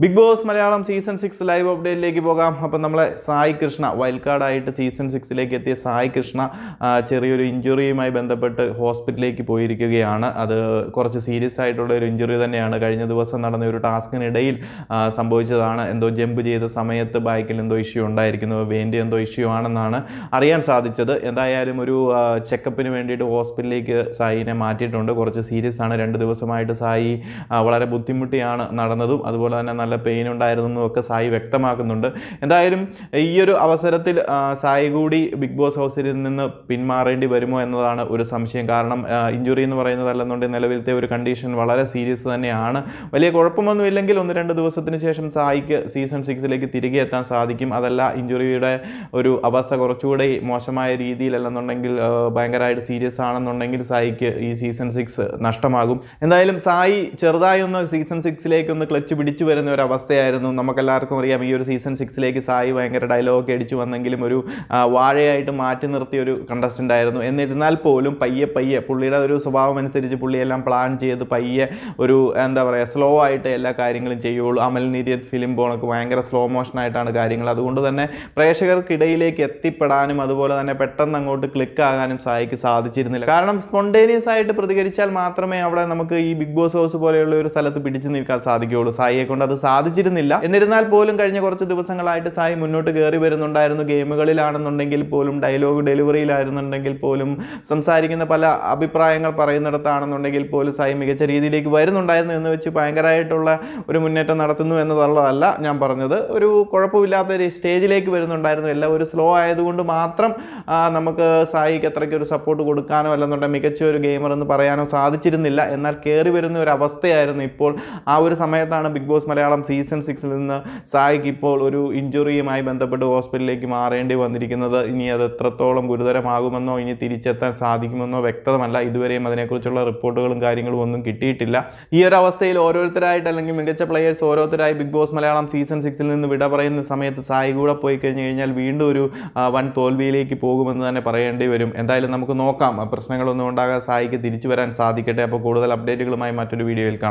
Bigg Boss Malayalam season six live അപ്ഡേറ്റിലേക്ക് പോകാം. അപ്പം നമ്മളെ സായി കൃഷ്ണ വൈൽഡ് കാർഡായിട്ട് സീസൺ സിക്സിലേക്ക് എത്തിയ സായി കൃഷ്ണ ചെറിയൊരു ഇഞ്ചുറിയുമായി ബന്ധപ്പെട്ട് ഹോസ്പിറ്റലിലേക്ക് പോയിരിക്കുകയാണ്. അത് കുറച്ച് സീരിയസ് ആയിട്ടുള്ള ഒരു ഇഞ്ചുറി തന്നെയാണ്. കഴിഞ്ഞ ദിവസം നടന്ന ഒരു ടാസ്കിനിടയിൽ സംഭവിച്ചതാണ്. എന്തോ ജമ്പ് ചെയ്ത സമയത്ത് ബൈക്കിൽ എന്തോ ഇഷ്യൂ ഉണ്ടായിരിക്കുന്നു. വേണ്ടി എന്തോ ഇഷ്യൂ ആണെന്നാണ് അറിയാൻ സാധിച്ചത്. എന്തായാലും ഒരു ചെക്കപ്പിന് വേണ്ടിയിട്ട് ഹോസ്പിറ്റലിലേക്ക് സായിനെ മാറ്റിയിട്ടുണ്ട്. കുറച്ച് സീരിയസ് ആണ്. രണ്ട് ദിവസമായിട്ട് സായി വളരെ ബുദ്ധിമുട്ടിയാണ് നടന്നതും. അതുപോലെ തന്നെ നല്ല പെയിൻ ഉണ്ടായിരുന്നു എന്നൊക്കെ സായി വ്യക്തമാക്കുന്നുണ്ട്. എന്തായാലും ഈ ഒരു അവസരത്തിൽ സായി കൂടി ബിഗ് ബോസ് ഹൗസിൽ നിന്ന് പിന്മാറേണ്ടി വരുമോ എന്നതാണ് ഒരു സംശയം. കാരണം ഇഞ്ചുറി എന്ന് പറയുന്നത് അല്ലെന്നുണ്ടെങ്കിൽ നിലവിലത്തെ ഒരു കണ്ടീഷൻ വളരെ സീരിയസ് തന്നെയാണ്. വലിയ കുഴപ്പമൊന്നുമില്ലെങ്കിൽ ഒന്ന് രണ്ട് ദിവസത്തിന് ശേഷം സായിക്ക് സീസൺ സിക്സിലേക്ക് തിരികെ എത്താൻ സാധിക്കും. അതല്ല ഇഞ്ചുറിയുടെ ഒരു അവസ്ഥ കുറച്ചുകൂടി മോശമായ രീതിയിലല്ലെന്നുണ്ടെങ്കിൽ ഭയങ്കരമായിട്ട് സീരിയസ് ആണെന്നുണ്ടെങ്കിൽ സായിക്ക് ഈ സീസൺ സിക്സ് നഷ്ടമാകും. എന്തായാലും സായി ചെറുതായി ഒന്ന് സീസൺ സിക്സിലേക്ക് ഒന്ന് ക്ലച്ച് പിടിച്ചു വരുന്ന ഒരു അവസ്ഥയായിരുന്നു നമുക്കെല്ലാവർക്കും അറിയാം ഈ ഒരു സീസൺ സിക്സിലേക്ക് സായി ഭയങ്കര ഡയലോഗൊക്കെ അടിച്ചു വന്നെങ്കിലും ഒരു വാഴയായിട്ട് മാറ്റി നിർത്തിയ ഒരു കണ്ടസ്റ്റന്റ് ആയിരുന്നു. എന്നിരുന്നാൽ പോലും പയ്യെ പയ്യെ പുള്ളിയുടെ ഒരു സ്വഭാവം അനുസരിച്ച് പുള്ളിയെല്ലാം പ്ലാൻ ചെയ്ത് പയ്യെ ഒരു എന്താ പറയുക സ്ലോ ആയിട്ട് എല്ലാ കാര്യങ്ങളും ചെയ്യുള്ളൂ. അമൽ നീരിയത് ഫിലിം പോണൊക്കെ ഭയങ്കര സ്ലോ മോഷനായിട്ടാണ് കാര്യങ്ങൾ. അതുകൊണ്ട് തന്നെ പ്രേക്ഷകർക്കിടയിലേക്ക് എത്തിപ്പെടാനും അതുപോലെ തന്നെ പെട്ടെന്ന് അങ്ങോട്ട് ക്ലിക്ക് ആകാനും സായിക്ക് സാധിച്ചിരുന്നില്ല. കാരണം സ്പോണ്ടേനിയസ് ആയിട്ട് പ്രതികരിച്ചാൽ മാത്രമേ അവിടെ നമുക്ക് ഈ ബിഗ് ബോസ് ഹൗസ് പോലെയുള്ള ഒരു സ്ഥലത്ത് പിടിച്ചു നിൽക്കാൻ സാധിക്കുകയുള്ളൂ. സായിയെ കൊണ്ട് അത് സാധിച്ചിരുന്നില്ല. എന്നിരുന്നാൽ പോലും കഴിഞ്ഞ കുറച്ച് ദിവസങ്ങളായിട്ട് സായി മുന്നോട്ട് കയറി വരുന്നുണ്ടായിരുന്നു. ഗെയിമുകളിലാണെന്നുണ്ടെങ്കിൽ പോലും ഡയലോഗ് ഡെലിവറിയിലായിരുന്നുണ്ടെങ്കിൽ പോലും സംസാരിക്കുന്ന പല അഭിപ്രായങ്ങൾ പറയുന്നിടത്താണെന്നുണ്ടെങ്കിൽ പോലും സായി മികച്ച രീതിയിലേക്ക് വരുന്നുണ്ടായിരുന്നു എന്ന് വെച്ച് ഭയങ്കരമായിട്ടുള്ള ഒരു മുന്നേറ്റം നടത്തുന്നു എന്നുള്ളതല്ല ഞാൻ പറഞ്ഞത്. ഒരു കുഴപ്പമില്ലാത്ത ഒരു സ്റ്റേജിലേക്ക് വരുന്നുണ്ടായിരുന്നു. എല്ലാം ഒരു സ്ലോ ആയതുകൊണ്ട് മാത്രം നമുക്ക് സായിക്ക് അത്രയ്ക്ക് ഒരു സപ്പോർട്ട് കൊടുക്കാനോ അല്ലെന്നുണ്ടെങ്കിൽ മികച്ച ഒരു ഗെയിമർ എന്ന് പറയാനോ സാധിച്ചിരുന്നില്ല. എന്നാൽ കയറി വരുന്ന ഒരു അവസ്ഥയായിരുന്നു ഇപ്പോൾ. ആ ഒരു സമയത്താണ് ബിഗ് ബോസ് മലയാളം സീസൺ സിക്സിൽ നിന്ന് സായിക്ക് ഇപ്പോൾ ഒരു ഇഞ്ചുറിയുമായി ബന്ധപ്പെട്ട് ഹോസ്പിറ്റലിലേക്ക് മാറേണ്ടി വന്നിരിക്കുന്നത്. ഇനി അത് എത്രത്തോളം ഗുരുതരമാകുമെന്നോ ഇനി തിരിച്ചെത്താൻ സാധിക്കുമെന്നോ വ്യക്തമല്ല. ഇതുവരെയും അതിനെക്കുറിച്ചുള്ള റിപ്പോർട്ടുകളും കാര്യങ്ങളും ഒന്നും കിട്ടിയിട്ടില്ല. ഈ ഒരു അവസ്ഥയിൽ ഓരോരുത്തരായിട്ട് അല്ലെങ്കിൽ മികച്ച പ്ലെയേഴ്സ് ഓരോരുത്തരായി ബിഗ് ബോസ് മലയാളം സീസൺ സിക്സിൽ നിന്ന് വിട പറയുന്ന സമയത്ത് സായി കൂടെ പോയി കഴിഞ്ഞു കഴിഞ്ഞാൽ വീണ്ടും ഒരു വൻ തോൽവിയിലേക്ക് പോകുമെന്ന് തന്നെ പറയേണ്ടി വരും. എന്തായാലും നമുക്ക് നോക്കാം. പ്രശ്നങ്ങളൊന്നും ഉണ്ടാകാതെ സായിക്ക് തിരിച്ചു വരാൻ സാധിക്കട്ടെ. അപ്പോൾ കൂടുതൽ അപ്ഡേറ്റുകളുമായി മറ്റൊരു വീഡിയോയിൽ കാണാം.